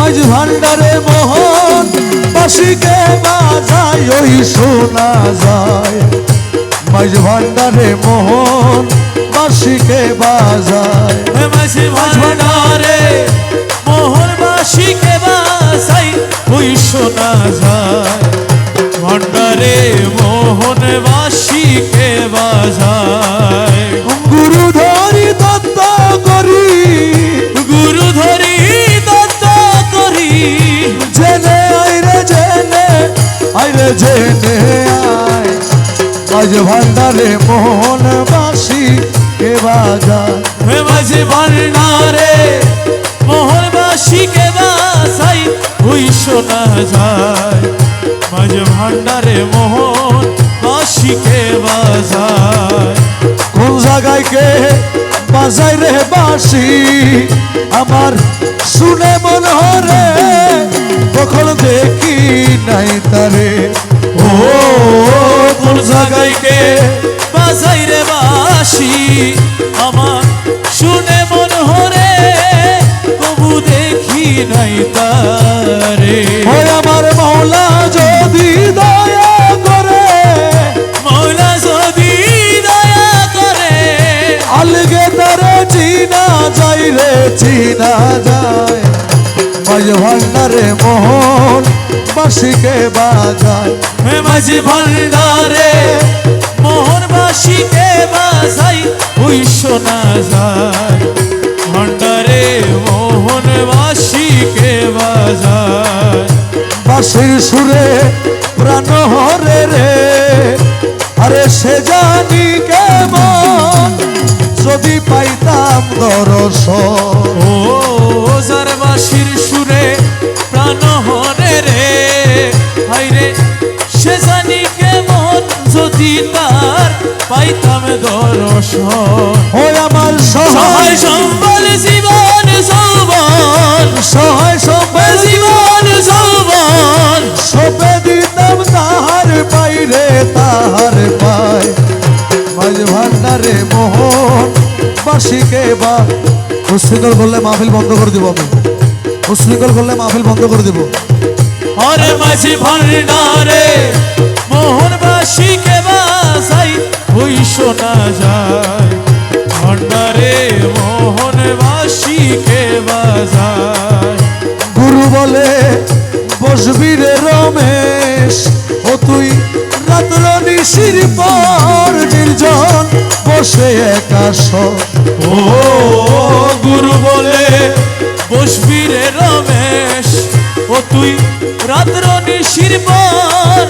মাঝ ভান্ডারে মোহন বাসিকে বাজায়, ওই শোনা যায়। মাঝ ভান্ডারে মোহন বাসিকে বাজায়। ভান্ডারে মোহন বাসিকে বাসাই ওই শোনা যায়। ভান্ডারে মোহন বাসিকে বাজায়। মাঝ ভান্ডারে মোহন বাসি কে বাজায় হে মাঝে ভান্ডারে মোহন বাসিকে বাসাই ওই শোনা যায়। মাঝে ভান্ডারে মোহন বাসিকে বাজায়। কোন জায়গায় কে বাজাই রে বাসি? আমার শুনে মন হরে কখন দেখি নাই তারে। ও কোন জায়গায় বাজাই রে বাসি? আমার শুনে মন হরে কবু দেখি নাই তারে। আমার মৌলা যদি দয়া করে মৌলা যদি দয়া করে। আলগে তারে চিনা যাই রে চিনা যায়। মাঝ ভান্ডারে মোহন বাসিকে বাজায়। হে মাঝি ভান্ডারে মোহন বাসিকে বাজাই ওই শোনা যায়। ভান্ডারে মোহন বাসিকে বাজায়। বাসির সুরে প্রাণ হরে রে। আরে সে জানি কেমন যদি পাইতাম দর্শন ও যার বাসির সুরে প্রাণ হরে রে। হাইরে সে জানি কেমন যদি তার পাইতাম দর্শন। আমার সহায়। সম্বল জীবন যৌবন। সহায় সবে জীবন যৌবন। সবে দিতাম তাহার বাইরে তাহার পায় মাঝ ভান্ডারে মোহন বাসিকে বা করলে মাহফিল বন্ধ করে দিব আমি। উশৃঙ্খল করলে মাহফিল বন্ধ করে দিব। হরে মাঝি ভান্ডারে মোহন বাসিকে বাসাই ওই শোনা যায়। ভান্ডারে মোহন বাসিকে বাজায়। গুরু বলে বসবি রে রমেশ ও তুই রাত্র নিশির পর নির্জন বসে একাশ ও গুরু বলে বসবি রে রমেশ। ও তুই রাত্র নিশির পর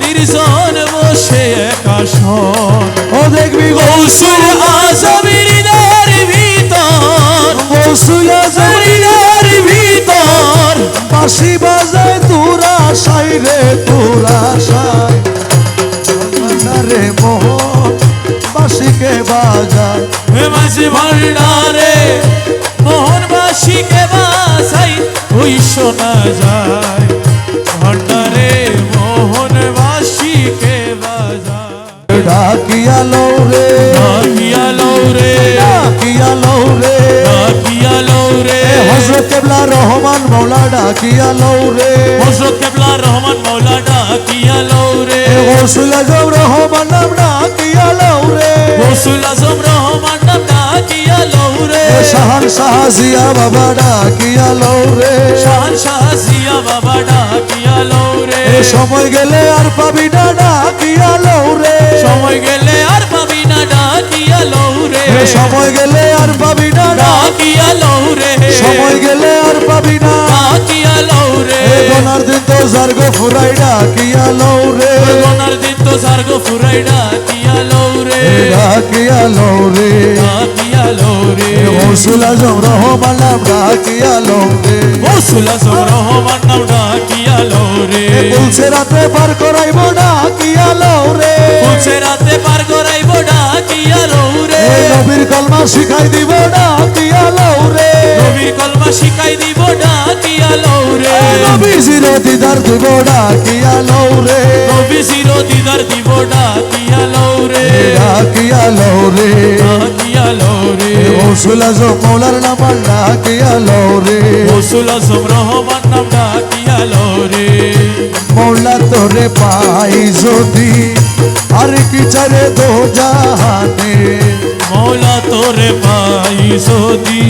নির্জন বসে একাশন ও দেখবি কৌশল আজমিরিদের ভিতর। গৌসুলা জমিদার ভিতর। বাঁশি বাজায় তোরা সাই রে তোরা সাই রে মোহন বাঁশিকে বাজায়? মাঝি ভান্ডারে মোহন বাসিকে বাসাই ওই শোনা যায় ভান্ডারে মোহন বাসিকে বাজায়? ডাকিয়া লৌ রে কেবলা রহমান মৌলা ডাকিয়া লৌ রে। হজরত কেবলা রহমান মৌলা ডাকিয়া লৌরে গৌসুল আজম রহমান নাম ডাকিয়া লৌ রে। রসুল আজম রহমান নাম ডাকিয়া লৌরে শাহান শাহাজিয়া বাবা ডাকিয়া লৌ রে। শান শাহ জিয়া বাবা ডাকিয়া লৌরে এ সময় গেলে আর পাবি না ডাকিয়া লৌ রে। সময় গেলে আর পাবি না ডাকিয়া লৌরে এ সময় গেলে আর পাবি না ডাকিয়া লৌরে লৌরে গোনার দিন তো জার্গো ফুরাই ডাকিয়া লৌ গোনার দিন তো সার্গ ফুরাই ডাকিয়া লৌরে এ ডাকিয়া লৌ লৌরে গৌসুল আজম রহমান ডাকিয়া লৌ রে। রসুল আজম ডাকিয়া লৌরে বলছে রাতে পার করাইব ডাকিয়া লৌ বলছে রাতে পার করাইব ডাকিয়া লৌরে নবীর কলমা শিখাই দিব ডাকিয়া লৌ রে। নবীর কলমা শিখাই দিব ডাকিয়া লৌরে রে। নবীজির দিদার দিব ডাকিয়া লও রে। নবীজির দিদার দিব ডাকিয়া লও রে। ডাকিয়া লও রে। ডাকিয়া লও রে। রসুল আজম মৌলার নাম ডাকিয়া লও রে। রসুল আসম রহমান নাম ডাকিয়া লও রে। মৌলা তোরে পাই যদি আর কি চারে দো জাহানে। মৌলা তোরে পাই সদি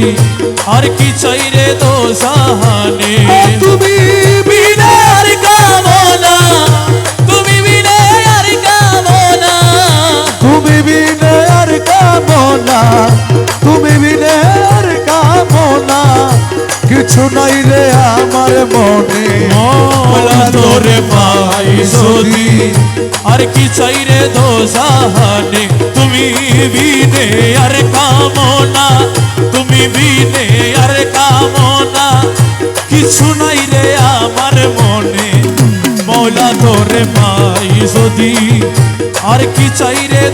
আর কি চাই রে তো সাহানে তুমি বিনে আর কামনা তুমি বিনে আর কামনা। তুমি বিনে আর কামনা তুমি বিনে আর কামনা। কিছু নাই রে আমার মনে। মৌলা তোরে পাই সদি আর কি চাই রে তো সাহানে তুমি বিনে আর কামনা তুমি বিনে আর কিছু নাই রে আমার মনে মৌলা তোরে পাই সদি আর কি চাই রে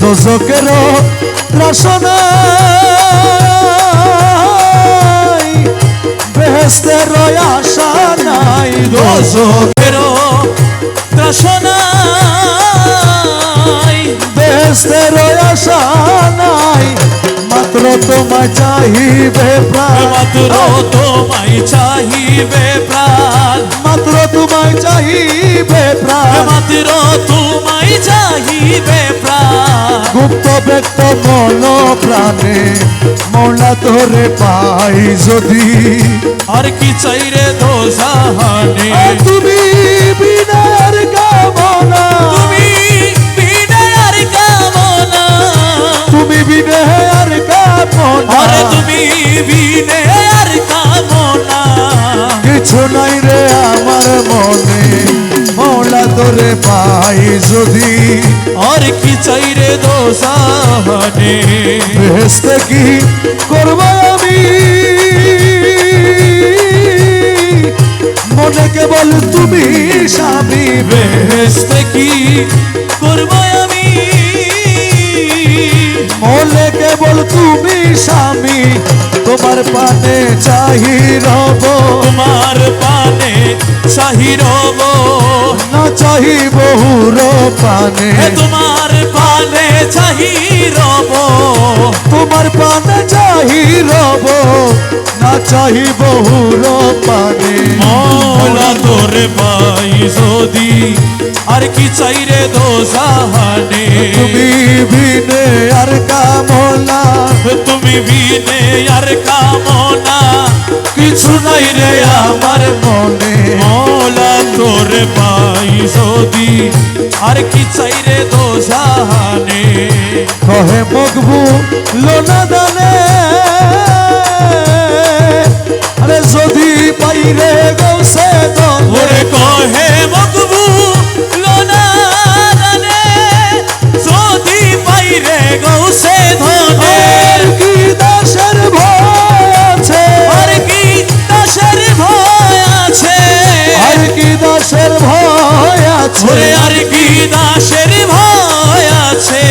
দোষকের রসনা নাই। দোষক দোষকেরও বেহেস্তের আশা নাই। মাত্র তোমায় চাহিবে প্রাণ। মাত্র তোমায় চাহিবে প্রাণ। মাত্র তোমায় চাহিবে প্রাণ। মাত্র তোমায় চাহিবে প্রাণ। গুপ্ত ব্যক্ত মন প্রাণে মৌলা তোরে পাই যদি। আর কি চাই রে দোষাহানে? তুমি বিনার কামনা। তুমি তুমি বিনার কামনা। আরে তুমি বিনে আর কামনা। কিছু নাই রে আমার মনে। মৌলা তোরে পাই যদি। আর কি চাই রে দোষাহানে? বেহেস্তে কি করব আমি? মনে কেবল তুমি স্বামী। বেহেস্তে কি করব আমি? মনে কেবল তুমি স্বামী তোমার পানে চাহি রব। তোমার পানে চাহি রব। না চাহি বহুর পানে তোমার পানে চাহি রব। তোমার পানে চাহি রব না চাহি বহুর পানে মৌলা তোর পাই যদি আর কি চাই রে দোষাহানে? তুমি বিনে আর কামলা তুমি বিনে আর কামনা কিছু নাই রে আমার মনে। মৌলা তোরে পাই যদি আর কি চাই রে দোষাহানে কহে মগবু লোনা দানে আরে যদি পাইরে গৌসে দনে ওরে কহে মকবু পাইরে গৌসে ধনে আর কি দাসের ভয় আছে? আর কি দাসের ভয় আছে? আর কি দাসের ভয় আছে? আর কি দাসের ভয় আছে?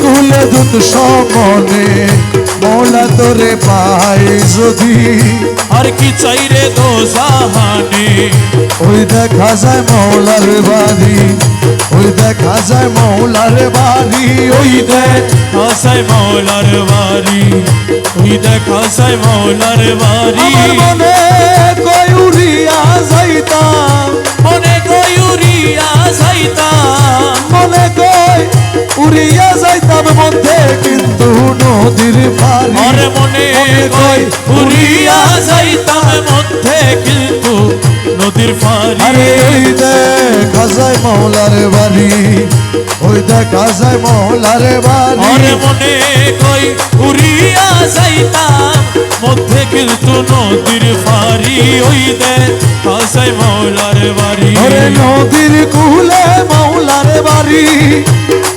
কুলে দুত সমনে মৌলা তোরে পাই যদি। আর কি চাই রে দোষাহানে? ওই দেখা যায় মৌলার বাড়ি। ওই দেখা যায় মৌলার বাড়ি, ওই দেখ হাসাই মৌলার বাড়ি, ওই দেখ হাসাই মৌলার বাড়ি। মনে কই উড়িয়া যাইতা মনে গয়ুরিয়া যাইতাম। মনে কই উড়িয়া যাইতাম মধ্যে কিন্তু নদীর পারি আরে মনে কই উড়িয়া যাইতাম মধ্যে কিন্তু নদীর আরে ফারি ওই দেখা যায় মৌলার বাড়ি ওই দেখা যায় মৌলার বাড়ি। আরে মনে কই উড়িয়া যাইতাম মধ্যে কিন্তু নদীর ফারি ওই দে হাসাই মৌলার বাড়ি। মৌলার বাড়ি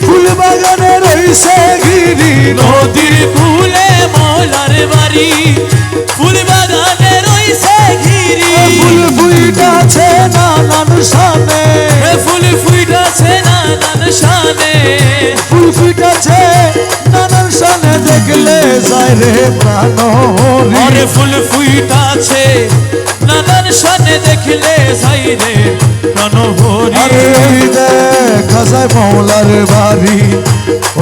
ফুল বাগানে রইছে গিরি নদীর কুলে মৌলার বাড়ি। ফুল বাগানে রইছে ঘিরি ফুল ফুইটাছে নানান সামনে এ ফুল ফুইটাছে নানান শানে। ফুল ফুইটাছে নানান সামনে দেখলে যায় রে প্রাণ ফুল ফুই নানান সানে দেখলে সাইরে ওই দেখা যায় মৌলার বাড়ি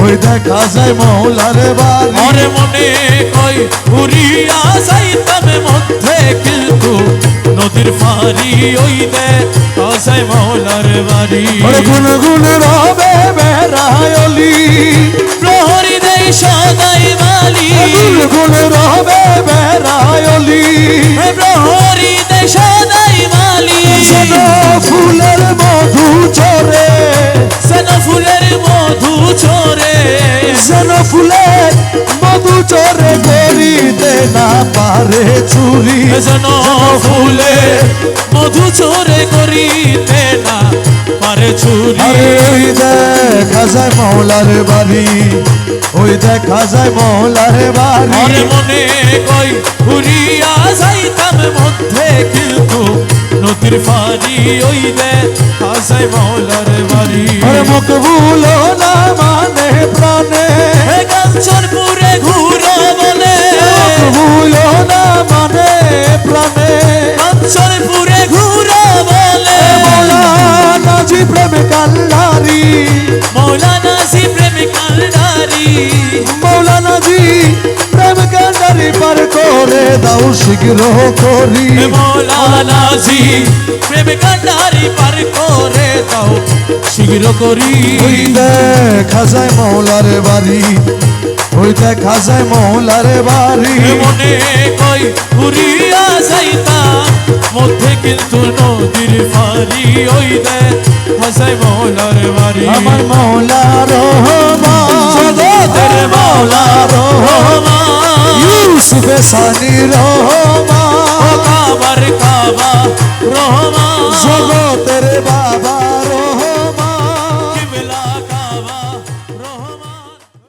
ওই দেখা যায় মৌলার বাড়ি। মরে মনে কই উড়িয়া যাইতাম মধ্যে কিন্তু নদীর ফারি ওই দে কাসাই মৌলার বাড়ি। ওরে গুন গুন রবে বেড়ায়লি সদাই মালি গুন রবে বেড়ায়লি। প্রহরী দেই সদাই মালি ফুলের মধু চরে সেন ফুলের মধু ছোরে যেন ফুলের মধু চরে করিতে না পারে চুরি যেন ফুলে মধু চোরে করিতে না চুরি আরে ওই দেখা যায় মৌলার বাড়ি ওই দেখা যায় মৌলার বাড়ি। মনে মনে কই উড়িয়া যাইতাম মধ্যে কিন্তু নদীর ফারি ওই দে কাসাই মৌলার বাড়ি। আরে মুখ ভুলো না মানে প্রাণে। কাঞ্চনপুরে ঘুরো বলে। ভুলো না মানে প্রাণে। কাঞ্চনপুরে ঘুরো বলে। মৌলানা জি প্রেম কাল্লারি মৌলানা সি প্রেমিক আলডারি মৌলানা জি প্রেম কাল্লারি পার করে দাও শীঘ্র করি। মৌলানা জি প্রেমিক আলডারি পার করে দাও শীঘ্র করি। দেখা যায় মৌলার বাড়ি। ওই দেখা যায় মৌলার বাড়ি। মনে কই উড়িয়া যাইতাম মধ্যে কিন্তু নদীর ফারি ওই দে হাসাই মৌলার বাড়ি। আমার জগতের মৌলা রহমান। ইউসুফে সানি রহমান। কাবার কাবা রহমান। জগতের বাবা রহমান।